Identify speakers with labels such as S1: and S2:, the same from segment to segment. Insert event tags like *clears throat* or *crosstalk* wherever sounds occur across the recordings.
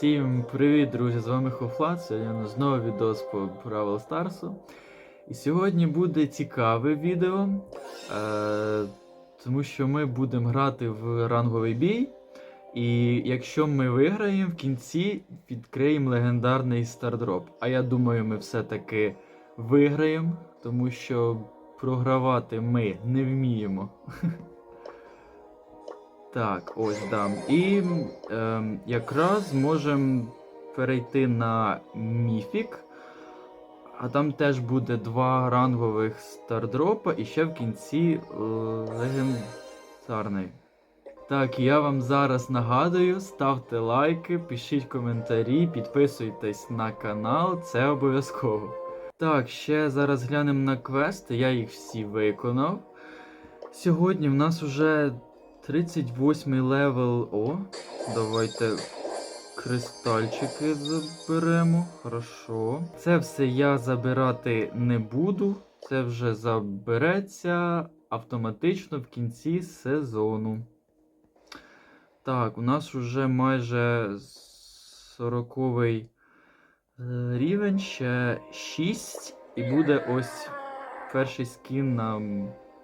S1: Всім привіт, друзі! З вами Хофлат. Сьогодні знову відос по Бравл Старсу. І сьогодні буде цікаве відео, е, тому що ми будемо грати в ранговий бій. І якщо ми виграємо, в кінці відкриємо легендарний стардроп. А я думаю, ми все-таки виграємо, тому що програвати ми не вміємо. *laughs* Так, ось дам. І ем, якраз можемо перейти на міфік. А там теж буде два рангових стардропа і ще в кінці е, легендарний. Так, я вам зараз нагадую, ставте лайки, пишіть коментарі, підписуйтесь на канал, це обов'язково. Так, ще зараз глянемо на квести, я їх всі виконав. Сьогодні в нас уже 38 левел. О, давайте кристальчики заберемо. Хорошо. Це все я забирати не буду. Це вже забереться автоматично в кінці сезону. Так, у нас вже майже 40 рівень, ще 6. І буде ось перший скін на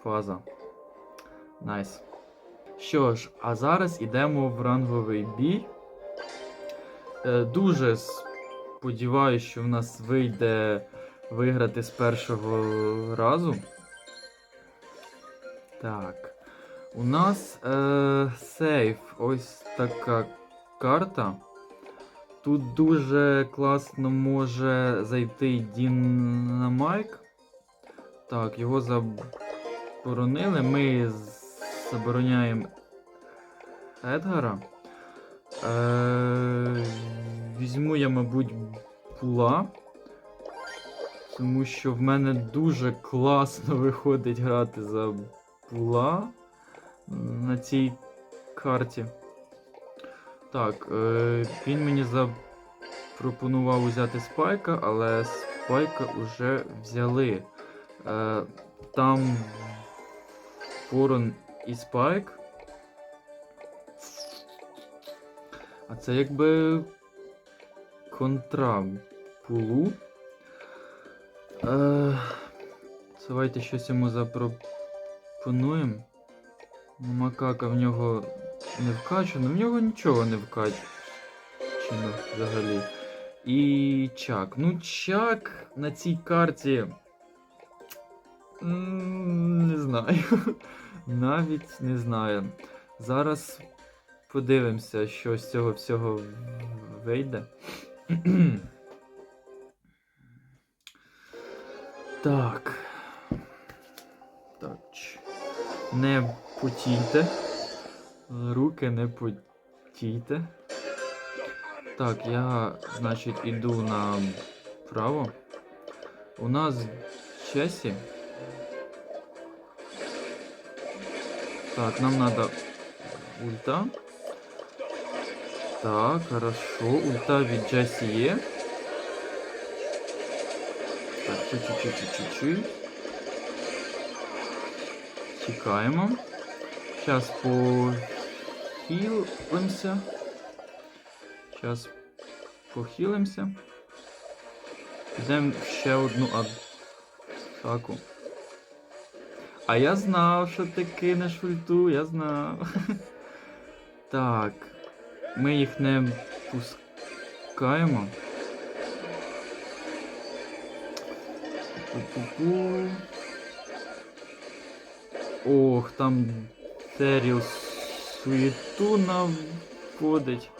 S1: фаза. Найс. Що ж, а зараз ідемо в ранговий бій. Е, дуже сподіваюся, що в нас вийде виграти з першого разу. Так. У нас е, сейф. Ось така карта. Тут дуже класно може зайти Дінамайк. Так, його заборонили. Ми забороняємо Едгара. Е, візьму я, мабуть, була. Тому що в мене дуже класно *laughs* виходить грати за була на цій карті. Так, е, він мені запропонував взяти спайка, але спайка вже взяли. Е, там Ворон і спайк. А це якби контра пулу. Е, давайте щось йому запропонуємо. Ну, Макака в нього не вкачано, в нього нічого не вкачено взагалі. І чак. Ну, чак на цій карті. Не знаю. *laughs* Навіть не знаю. Зараз подивимося, що з цього всього вийде. *clears throat* Так. Так. Не потійте. Руки не потійте. Так, я, значить, іду направо. У нас Чесі. Так, нам надо ульта. Так, хорошо. Ульта від Джесі є. Так, чуть-чуть-чуть-чуть. Чекаємо. Зараз похилимося. Зараз похилимося. Підемо ще одну атаку. А я знав, що ти кинеш ульту, я знав. *laughs* Так. Ми їх не пускаємо. Ох, там Теріл суєту наводить.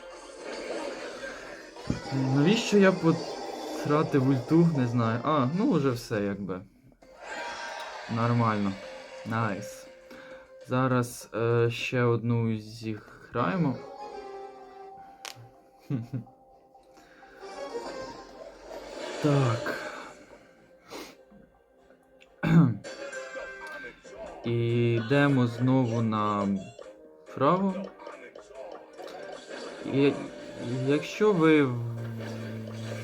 S1: Навіщо я потратив ульту? Не знаю. А, ну вже все якби. Нормально. Найс. Зараз е, ще одну зіграємо. *laughs* Так. І йдемо знову направо. І якщо ви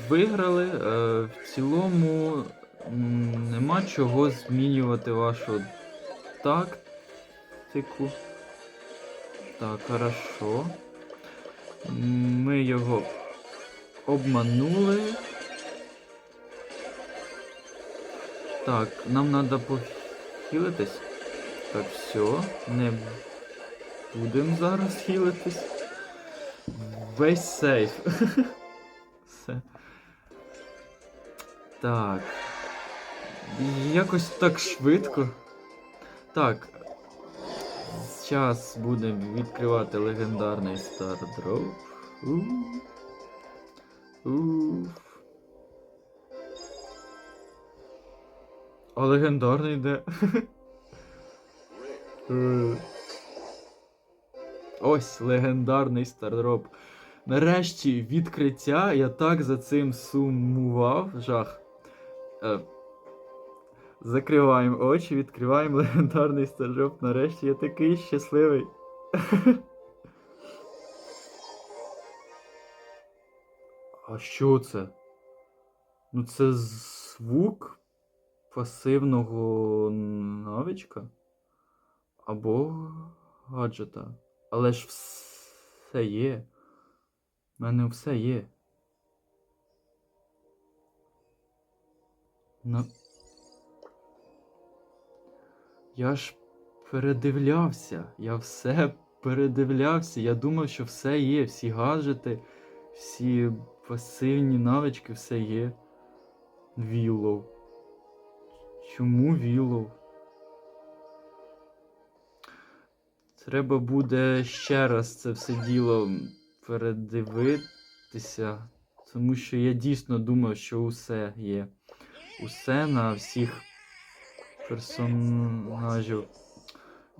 S1: виграли, е, в цілому нема чого змінювати вашу тактику. Так, хорошо. Ми його обманули. Так, нам треба похилитись. Так, все, не будемо зараз хілитись. Весь сейф. *laughs* Все. Так. Якось так швидко. Так. Зараз будемо відкривати легендарний. Уф. А легендарний де? Е. Ось легендарний стардроп. Нарешті відкриття. Я так за цим сумував. Жах. Е. Закриваємо очі, відкриваємо *laughs* легендарний стардроп. Нарешті я такий щасливий. *laughs* А що це? Ну це звук пасивного навичка або гаджета. Але ж все є. У мене все є. Ну. Я ж передивлявся. Я все передивлявся. Я думав, що все є. Всі гаджети, всі пасивні навички, все є. Віллоу. Чому Віллоу? Треба буде ще раз це все діло передивитися, тому що я дійсно думав, що усе є. Усе на всіх персонажів.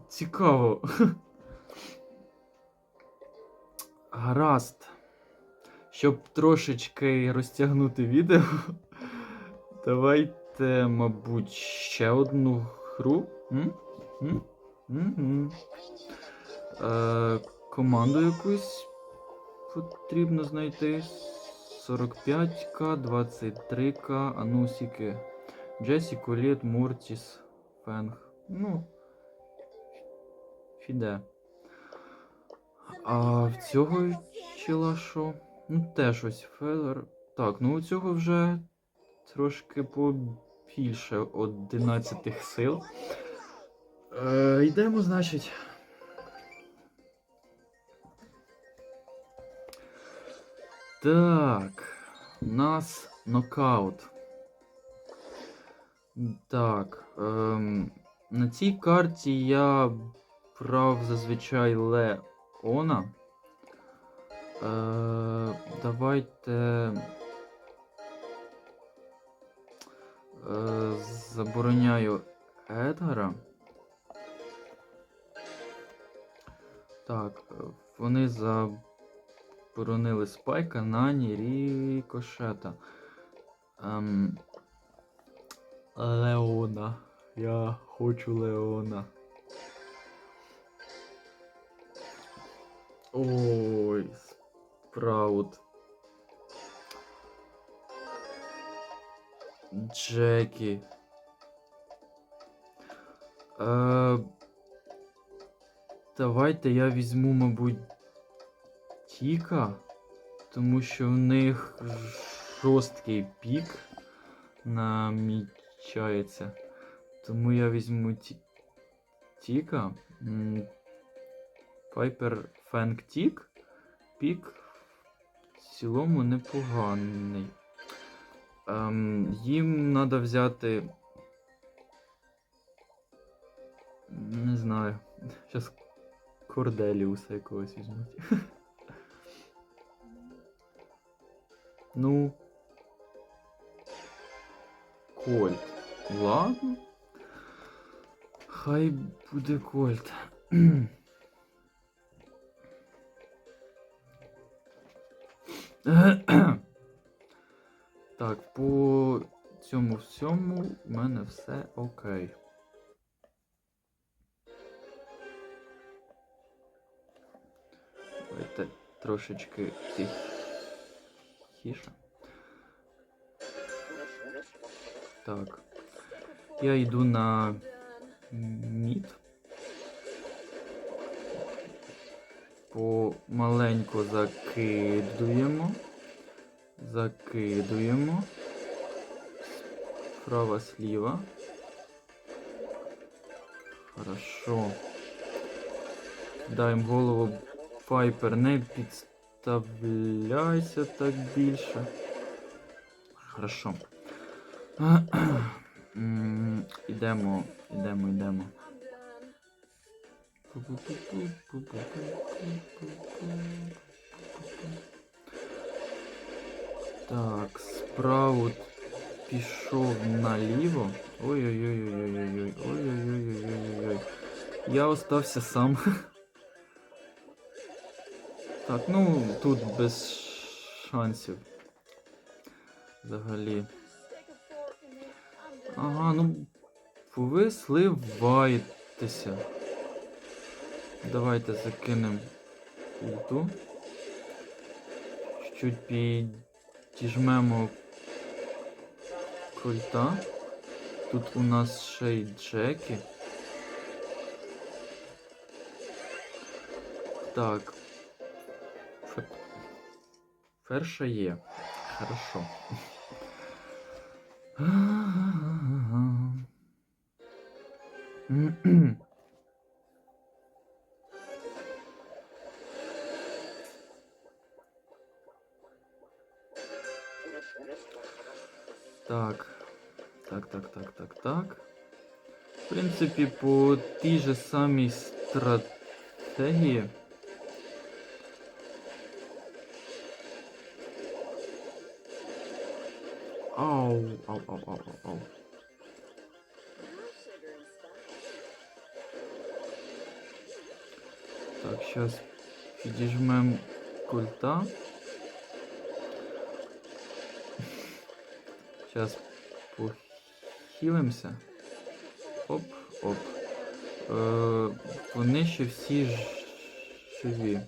S1: Цікаво. *laughs* Гаразд. Щоб трошечки розтягнути відео, *laughs* давайте, мабуть, ще одну гру. М? М? Е, команду якусь потрібно знайти. 45к, 23к, а ну сіки. Джесі, Коліт, Мортіс, Фенг. Ну. Фіде. А в цього чила що? Ну теж ось Федор. Так, ну у цього вже трошки побільше 11 сил. Е, йдемо, значить. Так, у нас нокаут. Так. Ем, на цій карті я брав зазвичай Леона. Е, давайте. Е, забороняю Едгара. Так, е, вони заборонили спайка, нані, рікошета. Ем, Леона. Я хочу Леона. Ой, Спраут. Джекі. Е, давайте я візьму, мабуть, Тіка, тому що в них жорсткий пік намічається. Тому я візьму ті... Тіка. Пайпер Фенк Тік. Пік в цілому непоганий. Ем, їм треба взяти. Не знаю. *laughs* Зараз Корделіуса якогось візьмуть. *laughs* ну. Кольт. Ладно. Хай буде Кольт. *clears throat* Так, по цьому всьому в мене все окей. Давайте трошечки тихіше. Так. Я йду на мід. Помаленьку закидуємо. Закидуємо. Справа, сліва. Хорошо. Кидаємо голову. Пайпер, не підставляйся так більше. Хорошо. *clears throat* Ідемо, ідемо, ідемо. Так, справу пішов наліво. Ой-ой-ой-ой-ой-ой. Ой-ой-ой-ой-ой-ой. Я остався сам. Так, ну тут без шансів. Взагалі. Ага, ну ви сливаєтеся. Давайте закинемо ульту. Чуть підіжмемо кольта. Тут у нас ще й джеки. Так. Фе- Перша є. Хорошо. Принципі, по тій же самій стратегії. Ау, ау, ау, ау, ау. Так, сейчас підіжмем культа. Сейчас похилимося. Оп. Е, вони ще всі ж живі.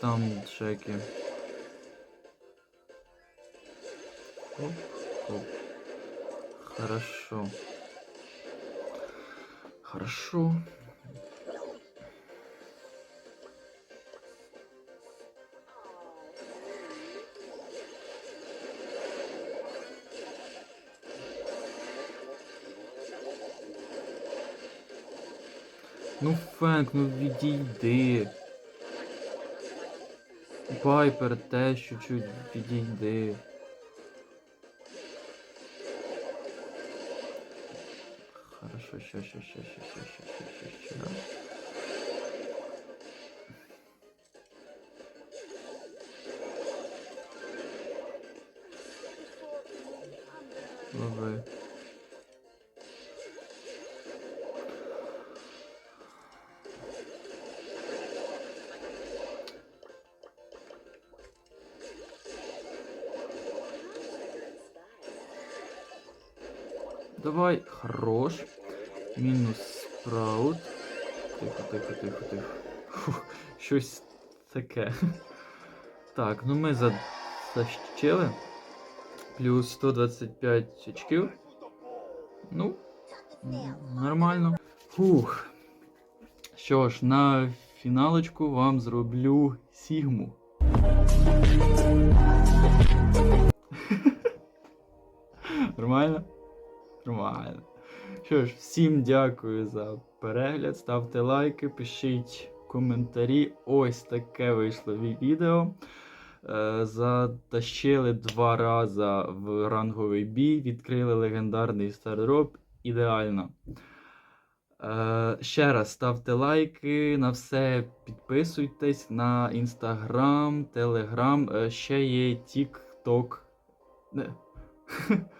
S1: Там чеки. Оп, оп. Хорошо. Хорошо. Ну, Фенк, ну відійди. Пайпер теж чуть-чуть відійди. Хорошо, ща, ща, ща, ща, ща, ща, ща, ща, ща. Лови. Давай, хорош. Мінус спраут. Тихо, тихо, тихо, тихо. Фух, щось таке. Так, ну ми за-. Плюс 125 очків. Ну, нормально. Фух. Що ж, на фіналочку вам зроблю Сігму. *laughs* Нормально? Нормально. Що ж, всім дякую за перегляд. Ставте лайки, пишіть коментарі. Ось таке вийшло відео. Е, Затащили два рази в ранговий бій, відкрили легендарний стардроп. Ідеально. Е, ще раз ставте лайки, на все підписуйтесь на інстаграм, телеграм, ще є тік-ток. *laughs*